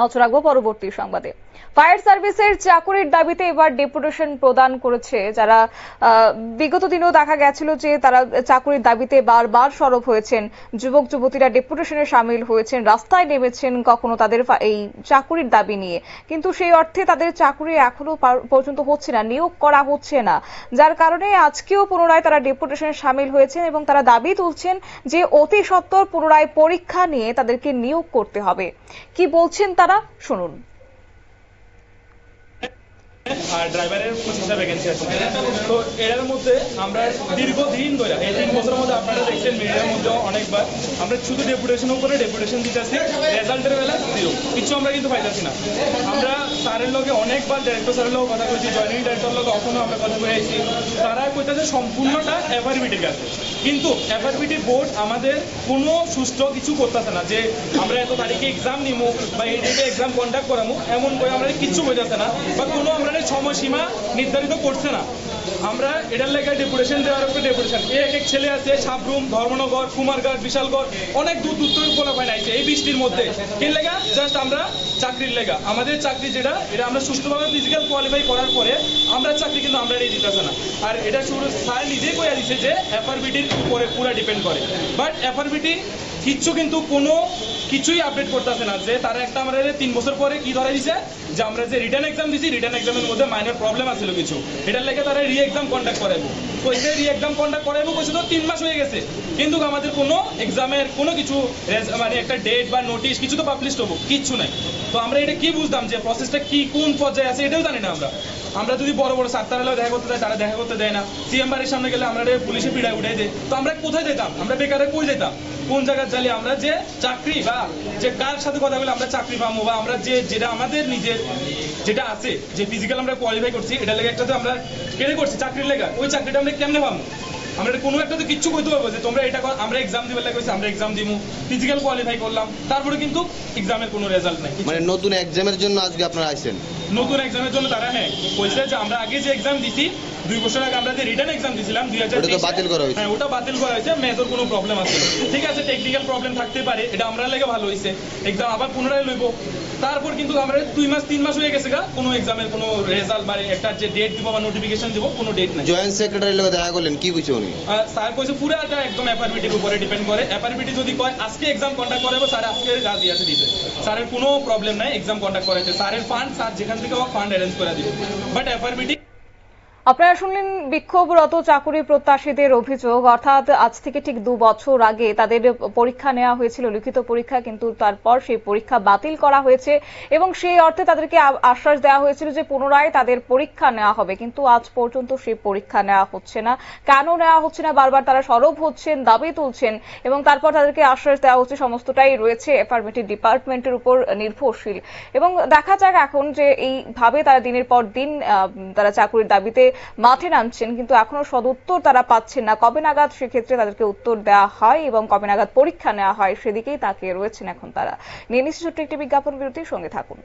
নজর রাখব পরবর্তী সংবাদে। ফায়ার সার্ভিসের চাকুরির দাবিতে এবার ডেপুটেশন প্রদান করেছে যারা বিগত দিনেও দেখা গেছিল যে তারা চাকুরির দাবিতে বারবার সরব হয়েছেন। যুবক, যুবতীরা ডেপুটেশনে সামিল হয়েছেন, রাস্তায় নেমেছেন কখনো তাদের এই চাকুরির দাবি নিয়ে। কিন্তু সেই অর্থে তাদের চাকুরি এখনও পর্যন্ত হচ্ছে না, নিয়োগ করা হচ্ছে না। যার কারণে আজকেও পুনরায় তারা ডেপুটেশনে সামিল হয়েছেন এবং তারা দাবি তুলছেন যে অতি সত্বর পুনরায় পরীক্ষা নিয়ে তাদেরকে নিয়োগ করতে হবে। কি বলছেন তারা শুনুন। আর ড্রাইভারের পঁচিশটা ভ্যাকেন্সি আছে। তো এর মধ্যে আমরা দীর্ঘদিন ধরে, এই তিন বছরের মধ্যে আপনারা দেখছেন মিডিয়ার মধ্যে অনেকবার, আমরা শুধু ডেপুটেশন উপরে ডেপুটেশন দিতেছি রেজাল্টের বেলা জিরো কিছু আমরা কিন্তু পাইতেছি না। স্যারের লোকে অনেকবার ডিরেক্টর স্যারের লোক কথা কইছি জয়েনিং ডিরেক্টর লোক কখনো আমরা কথা কয়ে আছি তারা কইতেছে সম্পূর্ণটা এফআরবিটির কাছে। কিন্তু এফআরবিটি বোর্ড আমাদের কোনো সুস্থ কিছু করতেছে না যে, আমরা এত তারিখে এক্সাম নিমু বা এই ডেটে এক্সাম কন্ডাক্ট করামু, এমন করে আমরা কিচ্ছু বোঝাতে না বা কোনো আমরা সময়সীমা নির্ধারিত করছে না। আমরা এটার লেগে ডেপুটেশন দেওয়ার উপরে ডেপুটেশন এক এক ছেলে আছে, সাবরুম, ধর্মনগর, কুমারঘাট, বিশালগড়, অনেক দূর দূর থেকে পোলা পায় নাইছে এই বৃষ্টির মধ্যে। কি লেগা জাস্ট আমরা চাকরির লেগা, আমাদের চাকরি যেটা, এটা আমরা সুষ্ঠুভাবে ফিজিক্যাল কোয়ালিফাই করার পরে আমরা চাকরি কিন্তু আমরা এই দিতেছে না। আর এটা শুরু স্যার নিজেই কইয়া দিছে যে এফআরবিটির উপরে পুরা ডিপেন্ড করে। বাট এফআরবিটি কিচ্ছু কিন্তু কোনো কিছুই আপডেট করতেছে না যে তারা একটা আমাদের তিন বছর পরে কি ধরে দিছে? যে আমরা যে রিটার্ন এক্সাম দিছি রিটার্ন এক্সামের মধ্যে মাইনর প্রবলেম আছিল কিছু। এটার লেগে তারা রি এক্সাম কন্ডাক্ট করাইবো। কইছে রি এক্সাম কন্ডাক্ট করাবো কইছে তো তিন মাস হয়ে গেছে। কিন্তু আমাদের কোনো এক্সামের কোনো কিছু মানে একটা ডেট বা নোটিশ কিছু তো পাবলিশ হব, কিচ্ছু নাই। তো আমরা এটা কি বুঝতাম যে প্রসেসটা কি, কোন পর্যায়ে আছে, এটাও জানি না আমরা। আমরা যদি বড় বড় সাতটার দেখা করতে দেয় তারা দেখা করতে দেয় না। সিএম বাড়ির সামনে গেলে আমরা পুলিশে পিড়ায় উঠে দেয় তো আমরা কোথায় যেতাম? আমরা বেকারে কই যেতাম? কোন জায়গায় চালিয়ে আমরা যে চাকরি বা যে কার সাথে কথা বলে আমরা চাকরি পাবো বা আমরা যে যেটা আমাদের নিজের যেটা আছে, যে ফিজিক্যাল আমরা কোয়ালিফাই করছি এটা লেগে একটা তো আমরা কেড়ে করছি, চাকরির লেগা। ওই চাকরিটা আমরা কেমনে পাবো? আমরা কোনো একটা তো কিচ্ছু কইতে পারব যে তোমরা এটা আমরা এক্সাম দিবে লাগে আমরা এক্সাম দিমু ফিজিক্যাল কোয়ালিফাই করলাম তারপরে কিন্তু এক্সামের কোনো রেজাল্ট নাই মানে নতুন এক্সামের জন্য আজকে আপনারা আইছেন? নতুন এক্সামের জন্য তারা হ্যাঁ কইছে যে আমরা আগে যে এক্সাম দিছি দুই বছর আগে আমরা যে রিটার্ন এক্সাম দিছিলাম দুই হাজার ওটা বাতিল করা হয়েছে। হ্যাঁ ওটা বাতিল করা হয়েছে মেজর কোনো প্রবলেম আছে ঠিক আছে টেকনিক্যাল প্রবলেম থাকতে পারে এটা আমরা লেগে ভালো হয়েছে এক্সাম আবার পুনরায় লইব। তারপর কিন্তু আমরা দুই মাস তিন মাস হয়ে গেছে গা কোনো এক্সামের কোনো রেজাল্ট মানে একটা যে ডেট দিব বা নোটিফিকেশন দিব কোনো ডেট নাই। জয়েন্ট সেক্রেটারির লগে দেখা করলেন কি বুঝছে উনি? স্যার কইছে পুরাটা একদম অ্যাপারবিটির উপরে ডিপেন্ড করে। অ্যাপারবিটি যদি কয় আজকে এক্সাম কন্ডাক্ট করাবো স্যার আজকে কাজ দিয়েছে দিতে। স্যারের কোনো প্রবলেম নাই এক্সাম কন্ডাক্ট করাইতে। স্যারের ফান্ড স্যার যেখান থেকে ফান্ড অ্যারেঞ্জ করে দিবে। বাট অ্যাপারবিটি আপনারা শুনলেন বিক্ষোভরত চাকুরি প্রত্যাশীদের অভিযোগ। অর্থাৎ আজ থেকে ঠিক দু বছর আগে তাদের পরীক্ষা নেওয়া হয়েছিল, লিখিত পরীক্ষা, কিন্তু তারপর সেই পরীক্ষা বাতিল করা হয়েছে এবং সেই অর্থে তাদেরকে আশ্বাস দেওয়া হয়েছিল যে পুনরায় তাদের পরীক্ষা নেওয়া হবে। কিন্তু আজ পর্যন্ত সেই পরীক্ষা নেওয়া হচ্ছে না। কেন নেওয়া হচ্ছে না? বারবার তারা সরব হচ্ছেন, দাবি তুলছেন এবং তারপর তাদেরকে আশ্বাস দেওয়া হচ্ছে। সমস্তটাই রয়েছে এফআরমেটি ডিপার্টমেন্টের উপর নির্ভরশীল। এবং দেখা যাক এখন যে এইভাবে তারা দিনের পর দিন তারা চাকুরির দাবিতে মাঠে নামছেন, কিন্তু এখনও সদ উত্তর তারা পাচ্ছেন না। কবে নাগাদ সেক্ষেত্রে তাদেরকে উত্তর দেওয়া হয় এবং কবে নাগাদ পরীক্ষা নেওয়া হয়, সেদিকেই তাকিয়ে রয়েছেন এখন তারা। নিয়ে ছোট্ট একটি বিজ্ঞাপন বিরতির সঙ্গে থাকুন।